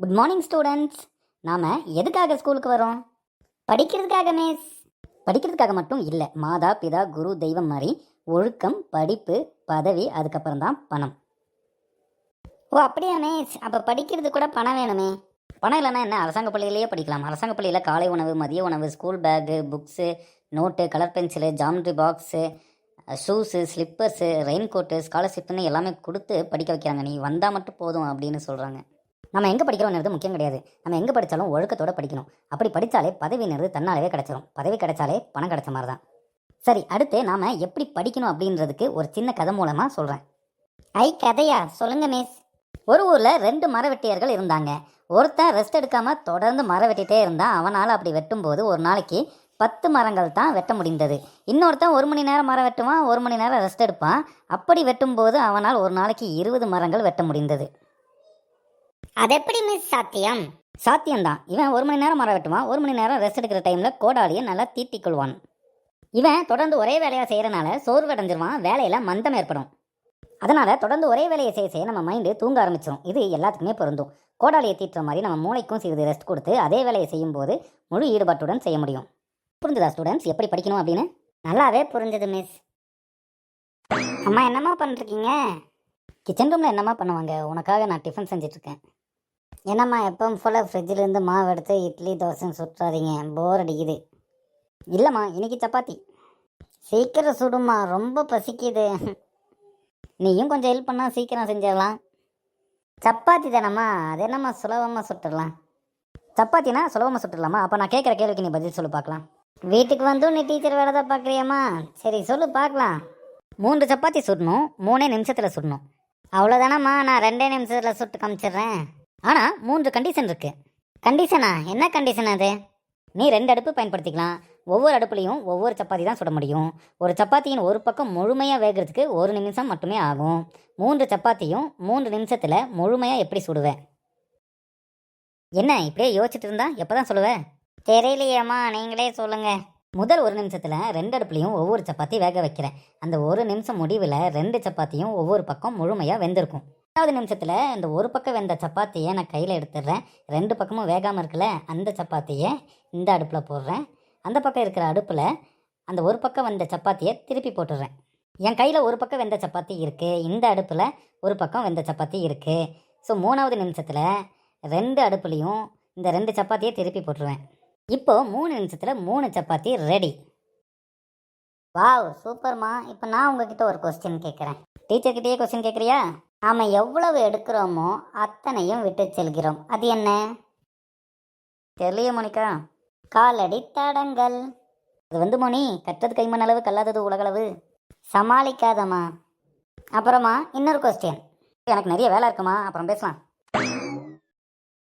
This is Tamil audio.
குட் மார்னிங் ஸ்டூடெண்ட்ஸ் நாம் எதுக்காக ஸ்கூலுக்கு வரோம்? படிக்கிறதுக்காக மிஸ் படிக்கிறதுக்காக மட்டும் இல்லை மாதா பிதா குரு தெய்வம் மாதிரி ஒழுக்கம் படிப்பு பதவி அதுக்கப்புறம் தான் பணம். ஓ அப்படியா மிஸ் அப்போ படிக்கிறது கூட பணம் வேணுமே. பணம் இல்லைன்னா என்ன? அரசாங்க பள்ளியிலேயே படிக்கலாம். அரசாங்க பள்ளியில் காலை உணவு மதிய உணவு school bag books note colour pencil geometry box shoes slippers raincoat ஸ்காலர்ஷிப்னு எல்லாமே கொடுத்து படிக்க வைக்கிறாங்க. நீ வந்தால் மட்டும் போதும் அப்படின்னு சொல்கிறாங்க நம்ம எங்கே படிக்கிறோம்ன்றது முக்கியம் கிடையாது. நம்ம எங்கே படித்தாலும் ஒழுக்கத்தோட படிக்கணும். அப்படி படித்தாலே பதவின்றது தன்னாலவே கிடைச்சிரும். பதவி கிடைச்சாலே பணம் கிடைச்ச மாதிரி தான் சரி அடுத்து நாம் எப்படி படிக்கணும் அப்படின்றதுக்கு ஒரு சின்ன கதை மூலமாக சொல்கிறேன் ஐ கதையா? சொல்லுங்க மிஸ் ஒரு ஊரில் ரெண்டு மர வெட்டியர்கள் இருந்தாங்க. ஒருத்தன் ரெஸ்ட் எடுக்காமல் தொடர்ந்து மரம் வெட்டிகிட்டே இருந்தான். அவனால் அப்படி வெட்டும்போது ஒரு நாளைக்கு பத்து மரங்கள் தான் வெட்ட முடிந்தது. இன்னொருத்தன் ஒரு மணி நேரம் மரம் வெட்டுவான் ஒரு மணி நேரம் ரெஸ்ட் எடுப்பான். அப்படி வெட்டும்போது அவனால் ஒரு நாளைக்கு இருபது மரங்கள் வெட்ட முடிந்தது. அது எப்படி மிஸ் சாத்தியம்? சாத்தியம்தான். இவன் ஒரு மணி நேரம் மரம் வெட்டுவான் ஒரு மணி நேரம் ரெஸ்ட் எடுக்கிற டைமில் கோடாலியை நல்லா தீட்டிக் கொள்வான் இவன் தொடர்ந்து ஒரே வேலையாக செய்கிறனால சோர்வடைஞ்சிருவான் வேலையில் மந்தம் ஏற்படும். அதனால் தொடர்ந்து ஒரே வேலையை செய்ய செய்ய நம்ம மைண்டு தூங்க ஆரம்பிச்சிடும் இது எல்லாத்துக்குமே பொருந்தும். கோடாலியை தீட்டுற மாதிரி நம்ம மூளைக்கும் சிறிது ரெஸ்ட் கொடுத்து அதே வேலையை செய்யும்போது முழு ஈடுபாட்டுடன் செய்ய முடியும். புரிஞ்சுதா ஸ்டூடெண்ட்ஸ் எப்படி படிக்கணும் அப்படின்னு? நல்லாவே புரிஞ்சது மிஸ் அம்மா என்னம்மா பண்ணிருக்கீங்க கிச்சன் ரூமில் என்னம்மா பண்ணுவாங்க? உனக்காக நான் டிஃபன் செஞ்சிட்ருக்கேன் என்னம்மா எப்பவும் போல் ஃப்ரிட்ஜிலேருந்து மாவு எடுத்து இட்லி தோசைன்னு சுற்றாதீங்க. போர் அடிக்குது. இல்லைம்மா இன்னைக்கு சப்பாத்தி. சீக்கிரம் சுடுமா ரொம்ப பசிக்குது. நீயும் கொஞ்சம் ஹெல்ப் பண்ணால் சீக்கிரம் செஞ்சிடலாம். சப்பாத்தி தானம்மா அது என்னம்மா சுலபமாக சுட்டுடலாம். சப்பாத்தினா சுலபமாக சுட்டுடலாமா? அப்போ நான் கேட்குற கேள்விக்கு நீ பதில் சொல்லு பார்க்கலாம் வீட்டுக்கு வந்தும் நீ டீச்சர் வேலை தான் பார்க்குறியாம்மா சரி சொல்லு பார்க்கலாம் மூன்று சப்பாத்தி சுடணும் மூணே நிமிஷத்தில் சுடணும். அவ்வளோதானம்மா நான் ரெண்டே நிமிஷத்தில் சுட்டு காமிச்சிடுறேன். ஆனால் மூன்று கண்டிஷன் இருக்கு. கண்டிஷனா என்ன கண்டிஷன் அது? நீ ரெண்டு அடுப்பு பயன்படுத்திக்கலாம். ஒவ்வொரு அடுப்புலையும் ஒவ்வொரு சப்பாத்தி தான் சுட முடியும். ஒரு சப்பாத்தியின் ஒரு பக்கம் முழுமையாக வேகிறதுக்கு ஒரு நிமிஷம் மட்டுமே ஆகும். மூன்று சப்பாத்தியும் மூன்று நிமிஷத்தில் முழுமையாக எப்படி சுடுவேன் என்ன இப்படியே யோசிச்சுட்டு இருந்தா? எப்போ தான் சொல்லுவேன் தெரியலையேம்மா நீங்களே சொல்லுங்க. முதல் ஒரு நிமிஷத்தில் ரெண்டு அடுப்புலையும் ஒவ்வொரு சப்பாத்தி வேக வைக்கிறேன். அந்த ஒரு நிமிஷம் முடிவில் ரெண்டு சப்பாத்தியும் ஒவ்வொரு பக்கம் முழுமையாக வெந்திருக்கும். ரெண்டாவது நிமிஷத்தில் இந்த ஒரு பக்கம் வெந்த சப்பாத்தியை நான் கையில் எடுத்துடுறேன். ரெண்டு பக்கமும் வேகாமல் இருக்குல்ல அந்த சப்பாத்தியை இந்த அடுப்பில் போடுறேன். அந்த பக்கம் இருக்கிற அடுப்பில் அந்த ஒரு பக்கம் வந்த சப்பாத்தியை திருப்பி போட்டுடுறேன். என் கையில் ஒரு பக்கம் வெந்த சப்பாத்தி இருக்குது இந்த அடுப்பில் ஒரு பக்கம் வெந்த சப்பாத்தி இருக்குது ஸோ மூணாவது நிமிஷத்தில் ரெண்டு அடுப்புலையும் இந்த ரெண்டு சப்பாத்தியை திருப்பி போட்டுருவேன். இப்போது மூணு நிமிஷத்தில் மூணு சப்பாத்தி ரெடி வாவ் சூப்பர்மா இப்போ நான் உங்ககிட்ட ஒரு கொஸ்டின் கேட்குறேன் டீச்சர்கிட்டயே கொஸ்டின் கேட்குறியா நாம் எவ்வளவு எடுக்கிறோமோ அத்தனையும் விட்டு செல்கிறோம். அது என்ன? தெரியலையே மோனிகா. காலடி தடங்கள். அது வந்து மோனி கற்றது கைமண் அளவு கல்லாதது உலகளவு சமாளிக்காதம்மா. அப்புறமா இன்னொரு கொஸ்டின் எனக்கு நிறைய வேலை இருக்குமா? அப்புறம் பேசலாம்.